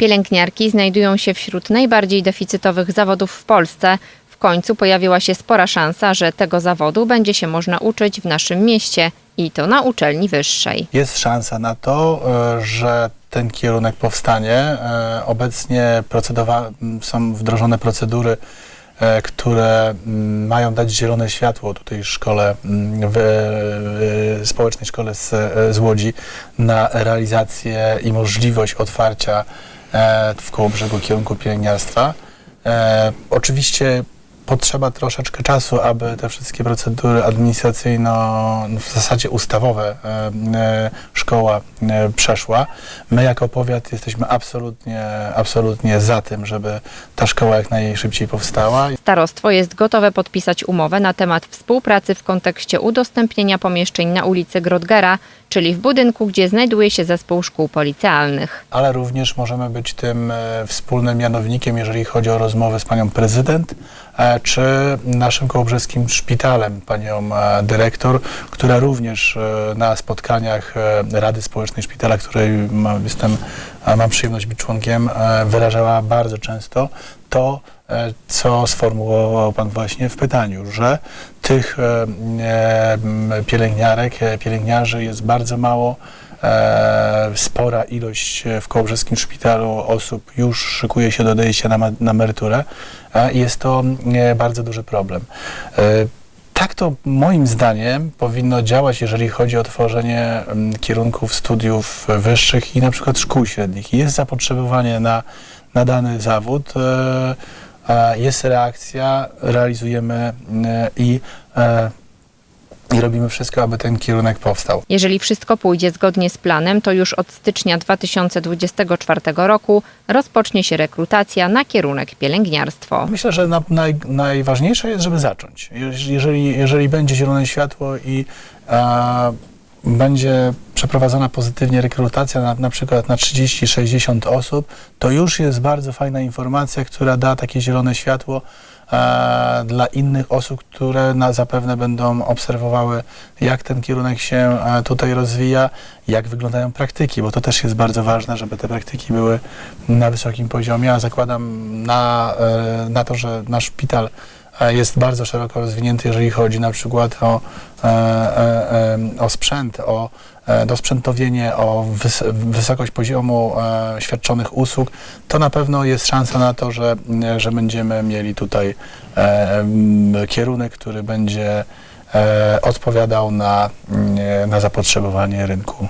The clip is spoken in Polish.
Pielęgniarki znajdują się wśród najbardziej deficytowych zawodów w Polsce. W końcu pojawiła się spora szansa, że tego zawodu będzie się można uczyć w naszym mieście i to na uczelni wyższej. Jest szansa na to, e, że ten kierunek powstanie. E, Obecnie są wdrożone procedury, e, które m, mają dać zielone światło tutaj szkole, m, w, społecznej szkole z, z Łodzi na realizację i możliwość otwarcia w Kołobrzegu kierunku pielęgniarstwa. E, Oczywiście potrzeba troszeczkę czasu, aby te wszystkie procedury administracyjno, w zasadzie ustawowe e, e, szkoła e, przeszła. My jako powiat jesteśmy absolutnie, absolutnie za tym, żeby ta szkoła jak najszybciej powstała. Starostwo jest gotowe podpisać umowę na temat współpracy w kontekście udostępnienia pomieszczeń na ulicy Grodgera, czyli w budynku, gdzie znajduje się zespół szkół policealnych. ale również możemy być tym e, wspólnym mianownikiem, jeżeli chodzi o rozmowę z panią prezydent, e, czy naszym kołobrzeskim szpitalem, panią e, dyrektor, która również na spotkaniach Rady Społecznej Szpitala, której jestem, mam przyjemność być członkiem, wyrażała bardzo często to, co sformułował Pan właśnie w pytaniu, że tych e, e, pielęgniarek, e, pielęgniarzy jest bardzo mało. E, spora ilość e, w Kołobrzeskim Szpitalu osób już szykuje się do odejścia na, na emeryturę e, jest to e, bardzo duży problem. E, tak to moim zdaniem powinno działać, jeżeli chodzi o tworzenie kierunków studiów wyższych i na przykład szkół średnich. Jest zapotrzebowanie na, na dany zawód, e, e, jest reakcja, realizujemy e, i, e, i robimy wszystko, aby ten kierunek powstał. Jeżeli wszystko pójdzie zgodnie z planem, to już od stycznia 2024 roku rozpocznie się rekrutacja na kierunek pielęgniarstwo. Myślę, że na, naj, najważniejsze jest, żeby zacząć. Jeż- Jeżeli, jeżeli będzie zielone światło i e, będzie przeprowadzona pozytywnie rekrutacja na, na przykład na 30-60 osób, to już jest bardzo fajna informacja, która da takie zielone światło e, dla innych osób, które na, zapewne będą obserwowały, jak ten kierunek się e, tutaj rozwija, jak wyglądają praktyki, bo to też jest bardzo ważne, żeby te praktyki były na wysokim poziomie, a zakładam na, e, na to, że nasz szpital jest bardzo szeroko rozwinięty, jeżeli chodzi na przykład o, e, e, e, o sprzęt, o e, dosprzętowienie, o wys wysokość poziomu e, świadczonych usług, to na pewno jest szansa na to, że, że będziemy mieli tutaj e, kierunek, który będzie e, odpowiadał na, na zapotrzebowanie rynku